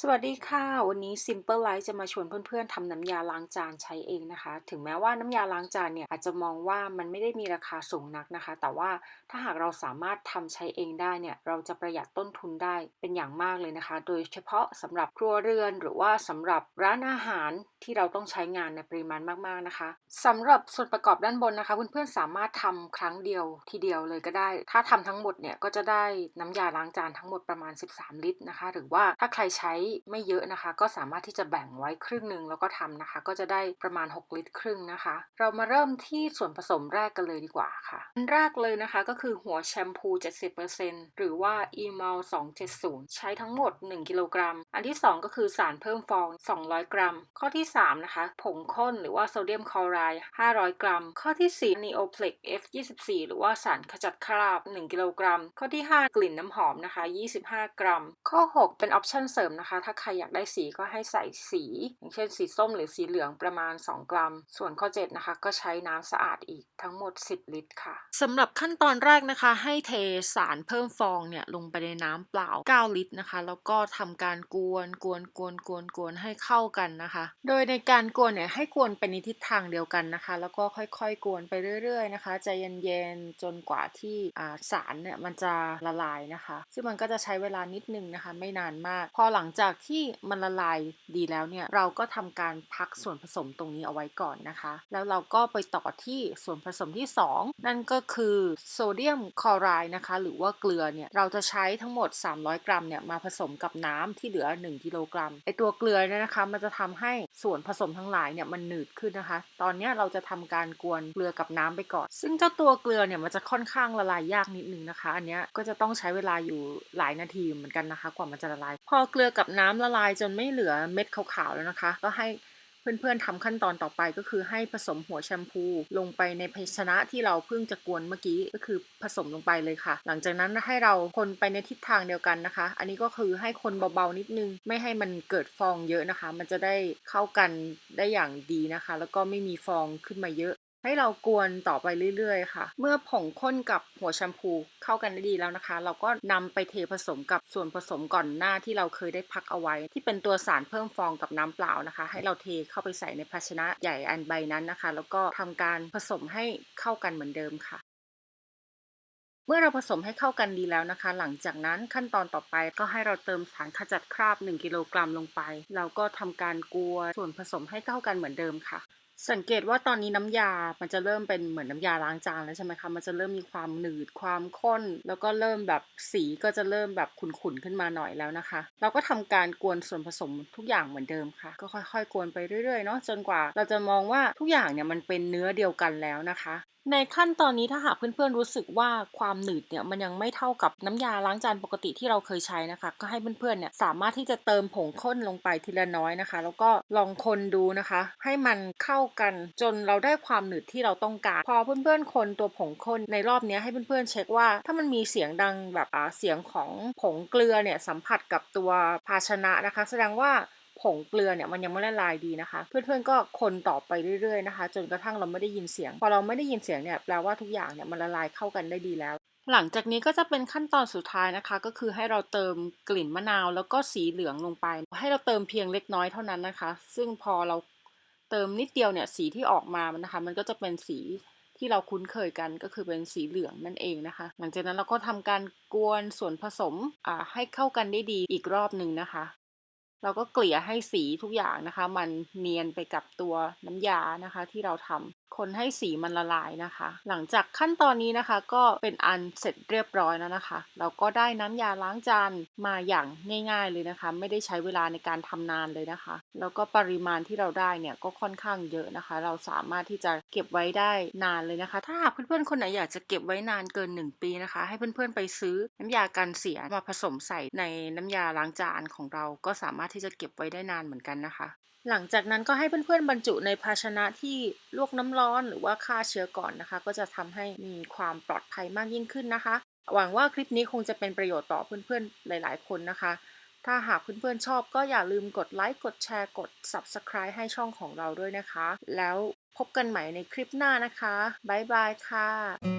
สวัสดีค่ะ วันนี้ Simple Life จะมาชวนเพื่อนๆทำน้ำยาล้างจานใช้เองนะคะ ถึงแม้ว่าน้ำยาล้างจานเนี่ยอาจจะมองว่ามันไม่ได้มีราคาสูงนักนะคะ แต่ว่าถ้าหากเราสามารถทำใช้เองได้เนี่ยเราจะประหยัดต้นทุนได้เป็นอย่างมากเลยนะคะ โดยเฉพาะสำหรับครัวเรือนหรือว่าสำหรับร้านอาหารที่เราต้องใช้งานในปริมาณมากๆนะคะสำหรับส่วนประกอบด้านบนนะคะ เพื่อนๆสามารถทำครั้งเดียวทีเดียวเลยก็ได้ ถ้าทำทั้งหมดเนี่ยก็จะได้น้ำยาล้างจานทั้งหมดประมาณ 13 ลิตรนะคะ หรือว่าถ้าใครใช้ไม่เยอะนะคะ ก็สามารถที่จะแบ่งไว้ครึ่งหนึ่งแล้วก็ทำนะคะ ก็จะได้ประมาณ 6 ลิตรครึ่งนะคะ เรามาเริ่มที่ส่วนผสมแรกกันเลยดีกว่าค่ะ อันแรกเลยนะคะก็คือหัวแชมพู 70%หรือว่า e m a l 270 ใช้ทั้งหมด 1 กิโลกรัม อันที่ 2 ก็คือสารเพิ่มฟอง 200 กรัม ข้อที่ 3 นะคะ ผงข้นหรือว่าโซเดียมคลอไรด์500 กรัม ข้อที่ 4 Neoplex F24 หรือว่าสารขจัดคราบ 1 กิโลกรัม ข้อที่ 5 กลิ่นน้ำหอมนะคะ 25 กรัม ข้อ 6 เป็นออปชั่นเสริมนะคะถ้าใครอยากได้สีก็ให้ใส่สี อย่างเช่นสีส้มหรือสีเหลืองประมาณ 2 กรัม ส่วนข้อ 7 นะคะ ก็ใช้น้ำสะอาดอีกทั้งหมด 10 ลิตรค่ะสำหรับขั้นตอนแรกนะคะ ให้เทสารเพิ่มฟองเนี่ยลงไปในน้ำเปล่า 9 ลิตรนะคะ แล้วก็ทำการกวนกวนกวนกวนกวนให้เข้ากันนะคะ โดยในการกวนเนี่ยให้กวนไปในทิศทางเดียวกันนะคะ แล้วก็ค่อยๆ กวนไปเรื่อยๆนะคะใจเย็นๆจนกว่าที่สารเนี่ยมันจะละลายนะคะ ซึ่งมันก็จะใช้เวลานิดนึงนะคะ ไม่นานมาก พอหลังจากากที่มันละลายดีแล้วเนี่ยเราก็ทำการพักส่วนผสมตรงนี้เอาไว้ก่อนนะคะ แล้วเราก็ไปต่อที่ส่วนผสมที่ 2 นั่นก็คือโซเดียมคลอไรด์นะคะ หรือว่าเกลือเนี่ยเราจะใช้ทั้งหมด 300 กรัมเนี่ยมาผสมกับน้ำที่เหลือ 1 กิโลกรัมไอตัวเกลือเนี่ยนะคะ มันจะทำให้ส่วนผสมทั้งหลายเนี่ยมันหนืดขึ้นนะคะ ตอนนี้เราจะทำการกวนเกลือกับน้ำไปก่อน ซึ่งเจ้าตัวเกลือเนี่ยมันจะค่อนข้างละลายยากนิดนึงนะคะ อันนี้ก็จะต้องใช้เวลาอยู่หลายนาทีเหมือนกันนะคะ กว่ามันจะละลาย พอเกลือกับน้ำละลายจนไม่เหลือเม็ดขาวๆแล้วนะคะ ก็ให้เพื่อนๆทำขั้นตอนต่อไปก็คือให้ผสมหัวแชมพูลงไปในภาชนะที่เราเพิ่งจะกวนเมื่อกี้ก็คือผสมลงไปเลยค่ะ หลังจากนั้นให้เราคนไปในทิศทางเดียวกันนะคะ อันนี้ก็คือให้คนเบาๆนิดนึง ไม่ให้มันเกิดฟองเยอะนะคะ มันจะได้เข้ากันได้อย่างดีนะคะ แล้วก็ไม่มีฟองขึ้นมาเยอะ ให้เรากวนต่อไปเรื่อยๆ ค่ะ เมื่อผงข้นกับหัวแชมพูเข้ากันได้ดีแล้วนะคะ เราก็นำไปเทผสมกับส่วนผสมก่อนหน้าที่เราเคยได้พักเอาไว้ ที่เป็นตัวสารเพิ่มฟองกับน้ำเปล่านะคะ ให้เราเทเข้าไปใส่ในภาชนะใหญ่อันใบนั้นนะคะ แล้วก็ทำการผสมให้เข้ากันเหมือนเดิมค่ะเมื่อเราผสมให้เข้ากันดีแล้วนะคะ หลังจากนั้นขั้นตอนต่อไปก็ให้เราเติมสารขจัดคราบ 1 กิโลกรัมลงไป เราก็ทำการกลัวส่วนผสมให้เข้ากันเหมือนเดิมค่ะ สังเกตว่าตอนนี้น้ำยา มันจะเริ่มเป็นเหมือนน้ำยาล้างจานแล้วใช่ไหมคะ มันจะเริ่มมีความหนืด ความข้น แล้วก็เริ่มแบบสีก็จะเริ่มแบบขุ่นๆขึ้นมาหน่อยแล้วนะคะ เราก็ทำการกวนส่วนผสมทุกอย่างเหมือนเดิมค่ะ ก็ค่อยๆ กวนไปเรื่อยๆ เนาะ จนกว่าเราจะมองว่าทุกอย่างเนี่ยมันเป็นเนื้อเดียวกันแล้วนะคะ ในขั้นตอนนี้ถ้าหากเพื่อนๆรู้สึกว่าความหนืดเนี่ยมันยังไม่เท่ากับน้ำยาล้างจานปกติที่เราเคยใช้นะคะ ก็ให้เพื่อนๆเนี่ยสามารถที่จะเติมผงข้นลงไปทีละน้อยนะคะ แล้วก็ลองคนดูนะคะ ให้มันเข้ากันจนเราได้ความหนืดที่เราต้องการ พอเพื่อนๆคนตัวผงข้นในรอบนี้ให้เพื่อนๆเช็คว่า ถ้ามันมีเสียงดังแบบเสียงของผงเกลือเนี่ยสัมผัสกับตัวภาชนะนะคะ แสดงว่า งเกลือเนี่ยมันยังไม่ละลายดีนะคะ เพื่อนๆก็คนต่อไปเรื่อยๆนะคะ จนกระทั่งเราไม่ได้ยินเสียง พอเราไม่ได้ยินเสียงเนี่ยแปลว่าทุกอย่างเนี่ยมันละลายเข้ากันได้ดีแล้ว หลังจากนี้ก็จะเป็นขั้นตอนสุดท้ายนะคะ ก็คือให้เราเติมกลิ่นมะนาว แล้วก็สีเหลืองลงไป ให้เราเติมเพียงเล็กน้อยเท่านั้นนะคะ ซึ่งพอเราเติมนิดเดียวเนี่ยสีที่ออกมานะคะ มันก็จะเป็นสีที่เราคุ้นเคยกันก็คือเป็นสีเหลืองนั่นเองนะคะ หลังจากนั้นเราก็ทำการกวนส่วนผสมให้เข้ากันได้ดีอีกรอบหนึ่งนะคะ เราก็เกลี่ยให้สีทุกอย่างนะคะ มันเนียนไปกับตัวน้ำยานะคะ ที่เราทำคนให้สีมันละลายนะคะ หลังจากขั้นตอนนี้นะคะก็เป็นอันเสร็จเรียบร้อยแล้วนะคะ เราก็ได้น้ำยาล้างจานมาอย่างง่ายๆเลยนะคะ ไม่ได้ใช้เวลาในการทำนานเลยนะคะ แล้วก็ปริมาณที่เราได้เนี่ยก็ค่อนข้างเยอะนะคะ เราสามารถที่จะเก็บไว้ได้นานเลยนะคะ ถ้าหากเพื่อนๆคนไหนอยากจะเก็บไว้นานเกิน 1 ปีนะคะ ให้เพื่อนๆไปซื้อน้ำยากันเสียมาผสมใส่ในน้ำยาล้างจานของเรา ก็สามารถที่จะเก็บไว้ได้นานเหมือนกันนะคะ หลังจากนั้นก็ให้เพื่อนๆบรรจุในภาชนะที่ลวกน้ำร้อนหรือว่าฆ่าเชื้อก่อนนะคะ ก็จะทำให้มีความปลอดภัยมากยิ่งขึ้นนะคะ หวังว่าคลิปนี้คงจะเป็นประโยชน์ต่อเพื่อนๆหลาย ๆ คนนะคะ ถ้าหากเพื่อนๆชอบก็อย่าลืมกดไลค์กดแชร์กด Subscribe ให้ช่องของเราด้วยนะคะ แล้วพบกันใหม่ในคลิปหน้านะคะบ๊ายบายค่ะ